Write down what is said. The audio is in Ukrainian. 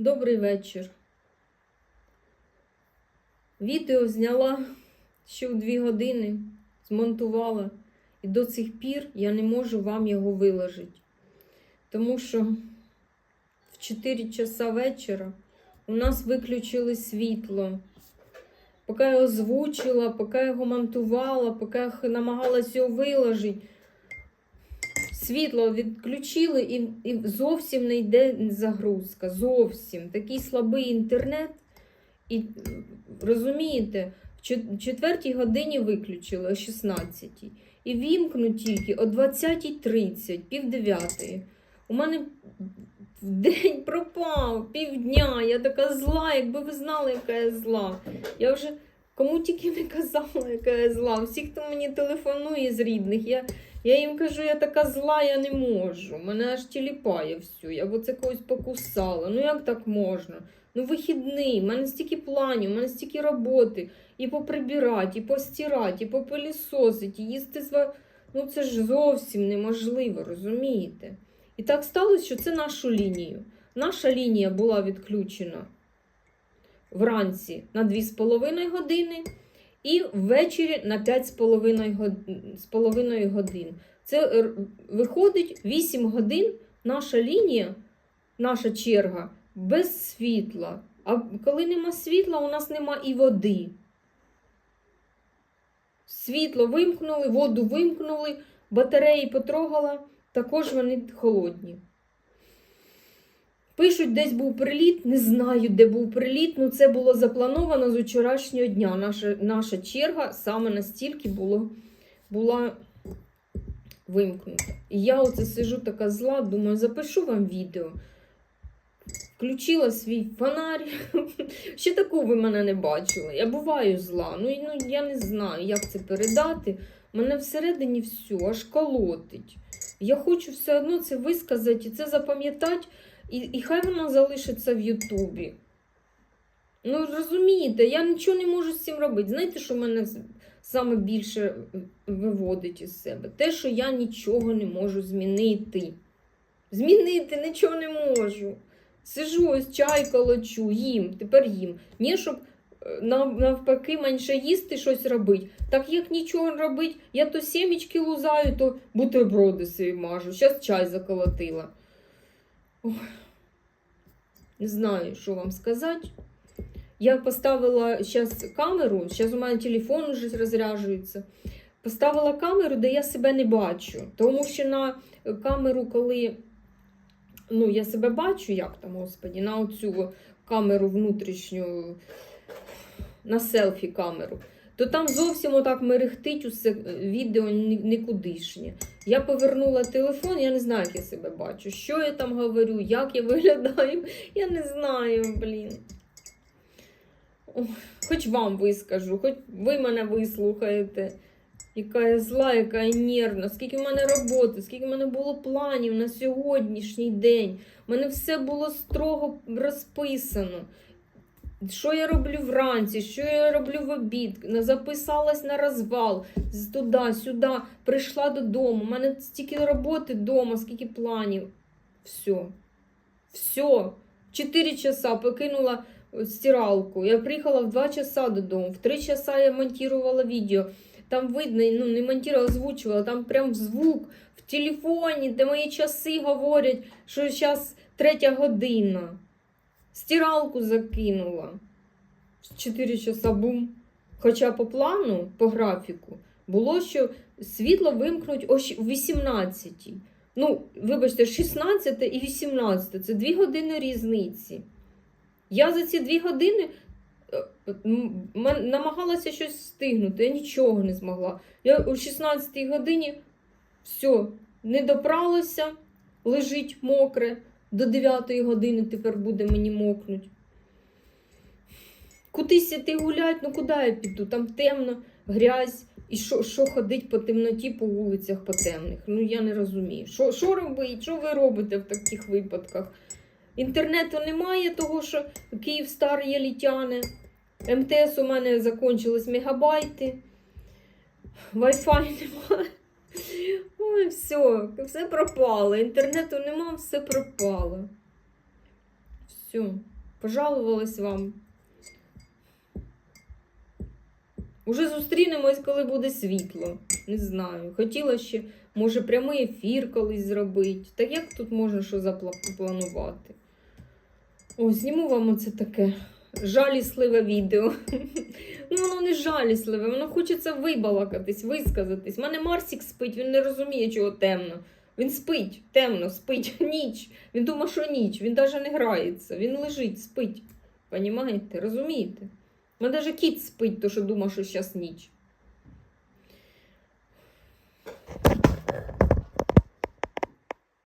Добрий вечір. Відео зняла ще в дві години, змонтувала, і до цих пір я не можу вам його виложити. Тому що в 4 часа вечора у нас виключили світло. Поки я озвучила, поки я його монтувала, поки я намагалася його виложити, світло відключили і, і зовсім не йде загрузка. Зовсім. Такий слабий інтернет. І розумієте, в чет- четвертій годині виключили о 16-й. І вімкну тільки о 20.30, пів дев'ятої. У мене день пропав, півдня. Я така зла, якби ви знали, яка я зла. Я вже кому тільки не казала, яка я зла. Всі, хто мені телефонує з рідних, я, я їм кажу, я така зла, я не можу. Мене аж тіліпає всю. Я б оце когось покусала. Ну як так можна? Ну, вихідний, в мене стільки планів, в мене стільки роботи. І поприбирати, і постирати, і попилісосити, і їсти зва. Ну це ж зовсім неможливо, розумієте? І так сталося, що це нашу лінію. Наша лінія була відключена вранці на 2,5 години і ввечері на 5,5 з половиною годин. Це е, виходить 8 годин наша лінія, наша черга без світла. А коли нема світла, у нас нема і води. Світло вимкнули, воду вимкнули, батареї потрогала, також вони холодні. Пишуть, десь був приліт, не знаю, де був приліт, ну це було заплановано з вчорашнього дня. Наша, наша черга саме настільки було, була вимкнута. І я оце сижу така зла, думаю, запишу вам відео. Включила свій фонарь. Ще таку ви мене не бачили. Я буваю зла. Ну, ну я не знаю, як це передати. Мене всередині все аж колотить. Я хочу все одно це висказати і це запам'ятати, і, і хай воно залишиться в Ютубі. Ну, розумієте, я нічого не можу з цим робити. Знаєте, що мене саме більше виводить із себе? Те, що я нічого не можу змінити. Змінити нічого не можу. Сижу, ось чай колочу, їм, тепер їм. Ні, щоб е, навпаки менше їсти щось робити. Так як нічого робити, я то сімечки лузаю, то бутерброди собі мажу. Зараз чай заколотила. Не знаю, що вам сказати. Я поставила зараз камеру, зараз у мене телефон уже розряджується. Поставила камеру, де я себе не бачу. Тому що на камеру, коли ну, я себе бачу, як там, господі, на оцю камеру внутрішню, на селфі камеру, то там зовсім отак мерехтить усе е, відео нікудишнє. Я повернула телефон, я не знаю, як я себе бачу. Що я там говорю, як я виглядаю, я не знаю, блін. Хоч вам вискажу, хоч ви мене вислухаєте. Яка я зла, яка я нервна, скільки в мене роботи, скільки в мене було планів на сьогоднішній день. У мене все було строго розписано. Що я роблю вранці, що я роблю в обід, записалась на розвал туди, сюди, прийшла додому. У мене стільки роботи вдома, скільки планів. Все. Все. Чотири часа покинула е, стиралку. Я приїхала в 2 часа додому. В 3 часа я монтувала відео. Там видно, ну не монтувала, озвучувала, там прям звук в телефоні, де мої часи говорять, що зараз третя година. Стиралку закинула. в 4 часа бум. Хоча по плану, по графіку, було, що світло вимкнуть о 18. Ну, вибачте, 16 і 18. Це 2 години різниці. Я за ці 2 години е, намагалася щось встигнути, я нічого не змогла. Я о 16 годині все, не допралася, лежить мокре. До 9 години тепер буде мені мокнуть. Кудись іти гулять, ну куди я піду? Там темно, грязь. І що, що ходить по темноті по вулицях по темних? Ну я не розумію. Що, що робить? Що ви робите в таких випадках? Інтернету немає, того що Київстар є літяне. МТС у мене закончились мегабайти. Wi-Fi немає. Ой, все, все пропало. Інтернету нема, все пропало. Все. Пожалувалась вам. Уже зустрінемось, коли буде світло. Не знаю. Хотіла ще, може, прямий ефір колись зробити. Так як тут можна що запланувати? О, зніму вам оце таке жалісливе відео. Ну, воно не жалісливе, воно хочеться вибалакатись, висказатись. У мене Марсік спить, він не розуміє, чого темно. Він спить, темно, спить ніч. Він думає, що ніч, він навіть не грається, він лежить, спить. Понімаєте? Розумієте? У мене навіть кіт спить, то що думає, що зараз ніч.